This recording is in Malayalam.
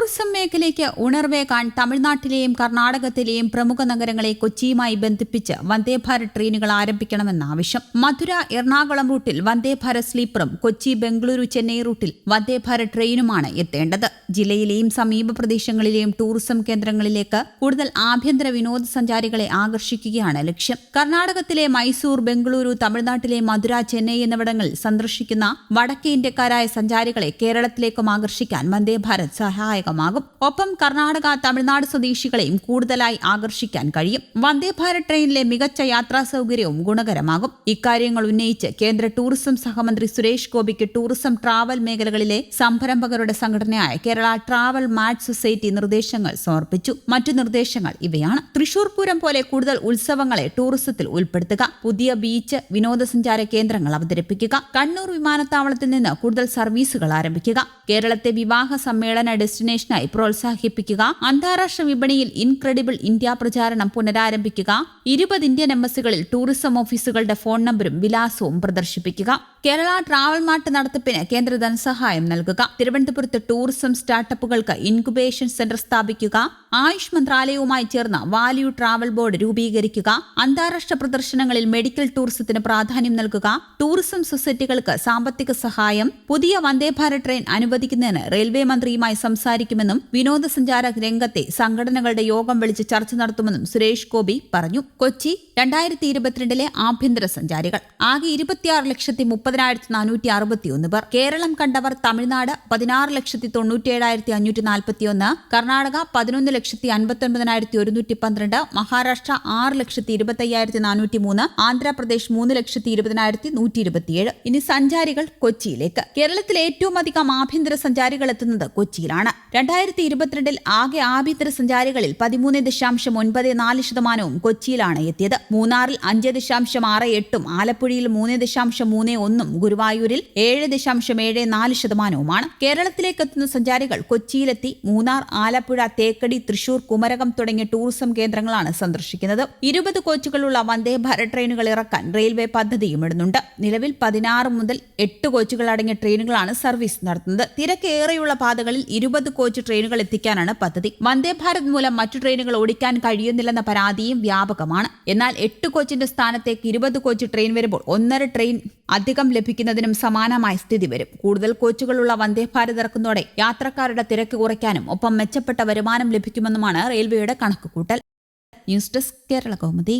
ടൂറിസം മേഖലയ്ക്ക് ഉണർവേകാൻ തമിഴ്നാട്ടിലെയും കർണാടകത്തിലെയും പ്രമുഖ നഗരങ്ങളെ കൊച്ചിയുമായി ബന്ധിപ്പിച്ച് വന്ദേഭാരത് ട്രെയിനുകൾ ആരംഭിക്കണമെന്ന ആവശ്യം. മധുര എറണാകുളം റൂട്ടിൽ വന്ദേഭാരത് സ്ലീപ്പറും കൊച്ചി ബംഗളൂരു ചെന്നൈ റൂട്ടിൽ വന്ദേഭാരത് ട്രെയിനുമാണ് എത്തേണ്ടത്. ജില്ലയിലെയും സമീപ പ്രദേശങ്ങളിലെയും ടൂറിസം കേന്ദ്രങ്ങളിലേക്ക് കൂടുതൽ ആഭ്യന്തര വിനോദസഞ്ചാരികളെ ആകർഷിക്കുകയാണ് ലക്ഷ്യം. കർണാടകത്തിലെ മൈസൂർ ബംഗളൂരു തമിഴ്നാട്ടിലെ മധുര ചെന്നൈ എന്നിവിടങ്ങളിൽ സന്ദർശിക്കുന്ന വടക്കേ ഇന്ത്യക്കാരായ സഞ്ചാരികളെ കേരളത്തിലേക്കും ആകർഷിക്കാൻ വന്ദേഭാരത് സഹായകമാകും ഒപ്പം കർണാടക തമിഴ്നാട് സ്വദേശികളെയും കൂടുതലായി ആകർഷിക്കാൻ കഴിയും. വന്ദേ ഭാരത് ട്രെയിനിലെ മികച്ച യാത്രാ സൗകര്യവും ഗുണകരമാകും. ഇക്കാര്യങ്ങൾ ഉന്നയിച്ച് കേന്ദ്ര ടൂറിസം സഹമന്ത്രി സുരേഷ് ഗോപിക്ക് ടൂറിസം ട്രാവൽ മേഖലകളിലെ സംരംഭകരുടെ സംഘടനയായ കേരള ട്രാവൽ മാറ്റ് സൊസൈറ്റി നിർദ്ദേശങ്ങൾ സമർപ്പിച്ചു. മറ്റു നിർദ്ദേശങ്ങൾ ഇവയാണ്. തൃശൂർ പൂരം പോലെ കൂടുതൽ ഉത്സവങ്ങളെ ടൂറിസത്തിൽ ഉൾപ്പെടുത്തുക. പുതിയ ബീച്ച് വിനോദസഞ്ചാര കേന്ദ്രങ്ങൾ അവതരിപ്പിക്കുക. കണ്ണൂർ വിമാനത്താവളത്തിൽ നിന്ന് കൂടുതൽ സർവീസുകൾ ആരംഭിക്കുക. കേരളത്തെ വിവാഹ സമ്മേളന ഡെസ്റ്റിനേഷനായി പ്രോത്സാഹിപ്പിക്കുക അന്താരാഷ്ട്ര വിപണിയിൽ ഇൻക്രെഡിബിൾ ഇന്ത്യ പ്രചാരണം പുനരാരംഭിക്കുക ഇരുപത് ഇന്ത്യൻ എംബസികളിൽ ടൂറിസം ഓഫീസുകളുടെ ഫോൺ നമ്പറും വിലാസവും പ്രദർശിപ്പിക്കുക. കേരള ട്രാവൽ മാർട്ട് നടത്തിപ്പിന് കേന്ദ്ര ധനസഹായം നൽകുക. തിരുവനന്തപുരത്ത് ടൂറിസം സ്റ്റാർട്ടപ്പുകൾക്ക് ഇൻക്യുബേഷൻ സെന്റർ സ്ഥാപിക്കുക. ആയുഷ് മന്ത്രാലയവുമായി ചേർന്ന് വാല്യൂ ട്രാവൽ ബോർഡ് രൂപീകരിക്കുക. അന്താരാഷ്ട്ര പ്രദർശനങ്ങളിൽ മെഡിക്കൽ ടൂറിസത്തിന് പ്രാധാന്യം നൽകുക. ടൂറിസം സൊസൈറ്റികൾക്ക് സാമ്പത്തിക സഹായം. പുതിയ വന്ദേഭാരത് ട്രെയിൻ അനുവദിക്കുന്നതിന് റെയിൽവേ മന്ത്രിയുമായി സംസാരിക്കുമെന്നും വിനോദസഞ്ചാര രംഗത്തെ സംഘടനകളുടെ യോഗം വിളിച്ച് ചർച്ച നടത്തുമെന്നും സുരേഷ് ഗോപി പറഞ്ഞു. കൊച്ചി രണ്ടായിരത്തി ഇരുപത്തിരണ്ടിലെ ആഭ്യന്തര സഞ്ചാരികൾ. ആകെ ഇരുപത്തിയാറ് ലക്ഷത്തി മുപ്പതിനായിരത്തി നാനൂറ്റി അറുപത്തി ഒന്ന് പേർ. കേരളം കണ്ടവർ തമിഴ്നാട് പതിനാറ് ലക്ഷത്തി തൊണ്ണൂറ്റിയേഴായിരത്തി അഞ്ഞൂറ്റി നാൽപ്പത്തി ഒന്ന് കർണാടക പതിനൊന്ന് ലക്ഷത്തി അൻപത്തി ഒൻപതിനായിരത്തി ഒരുന്നൂറ്റി പന്ത്രണ്ട് മഹാരാഷ്ട്ര ആറ് ലക്ഷത്തി ഇരുപത്തി അയ്യായിരത്തി നാനൂറ്റി മൂന്ന് ആന്ധ്രാപ്രദേശ് മൂന്ന് ലക്ഷത്തി ഇരുപതിനായിരത്തി നൂറ്റി ഇരുപത്തിയേഴ് ഇനി സഞ്ചാരികൾ കൊച്ചിയിലേക്ക്. കേരളത്തിൽ ഏറ്റവും അധികം ആഭ്യന്തര സഞ്ചാരികൾ എത്തുന്നത് കൊച്ചിയിലാണ്. രണ്ടായിരത്തി ഇരുപത്തിരണ്ടിൽ ആകെ ആഭ്യന്തര സഞ്ചാരികളിൽ പതിമൂന്ന് ദശാംശം ഒൻപത് നാല് ശതമാനവും കൊച്ചിയിലാണ് എത്തിയത്. മൂന്നാറിൽ അഞ്ച് ദശാംശം ആറ് എട്ടും ആലപ്പുഴയിൽ മൂന്ന് ദശാംശം മൂന്ന് ഒന്നും ഗുരുവായൂരിൽ ഏഴ് ദശാംശം ഏഴ് നാല് ശതമാനവുമാണ് കേരളത്തിലേക്ക് എത്തുന്ന സഞ്ചാരികൾ കൊച്ചിയിലെത്തി മൂന്നാർ ആലപ്പുഴ തേക്കടി തൃശൂർ കുമരകം തുടങ്ങിയ ടൂറിസം കേന്ദ്രങ്ങളാണ് സന്ദർശിക്കുന്നത്. ഇരുപത് കോച്ചുകളുള്ള വന്ദേ ഭാരത് ട്രെയിനുകൾ ഇറക്കാൻ റെയിൽവേ പദ്ധതിയും ഇടുന്നുണ്ട്. നിലവിൽ പതിനാറ് മുതൽ എട്ട് കോച്ചുകൾ അടങ്ങിയ ട്രെയിനുകളാണ് സർവീസ് നടത്തുന്നത്. തിരക്കേറെയുള്ള പാതകളിൽ ഇരുപത് കോച്ച് ട്രെയിനുകൾ എത്തിക്കാനാണ് പദ്ധതി. വന്ദേ ഭാരത് മൂലം മറ്റു ട്രെയിനുകൾ ഓടിക്കാൻ കഴിയുന്നില്ലെന്ന പരാതിയും വ്യാപകമാണ്. എന്നാൽ എട്ട് കോച്ചിന്റെ സ്ഥാനത്തേക്ക് ഇരുപത് കോച്ച് ട്രെയിൻ വരുമ്പോൾ ഒന്നര ട്രെയിൻ അധികം ലഭിക്കുന്നതിനും സമാനമായ സ്ഥിതി വരും. കൂടുതൽ കോച്ചുകളുള്ള വന്ദേ ഭാരത് ഇറക്കുന്നതോടെ യാത്രക്കാരുടെ തിരക്ക് കുറയ്ക്കാനും ഒപ്പം മെച്ചപ്പെട്ട വരുമാനം ലഭിക്കുമെന്നുമാണ് റെയിൽവേയുടെ കണക്കുകൂട്ടൽ. News desk Kerala Kaumudi.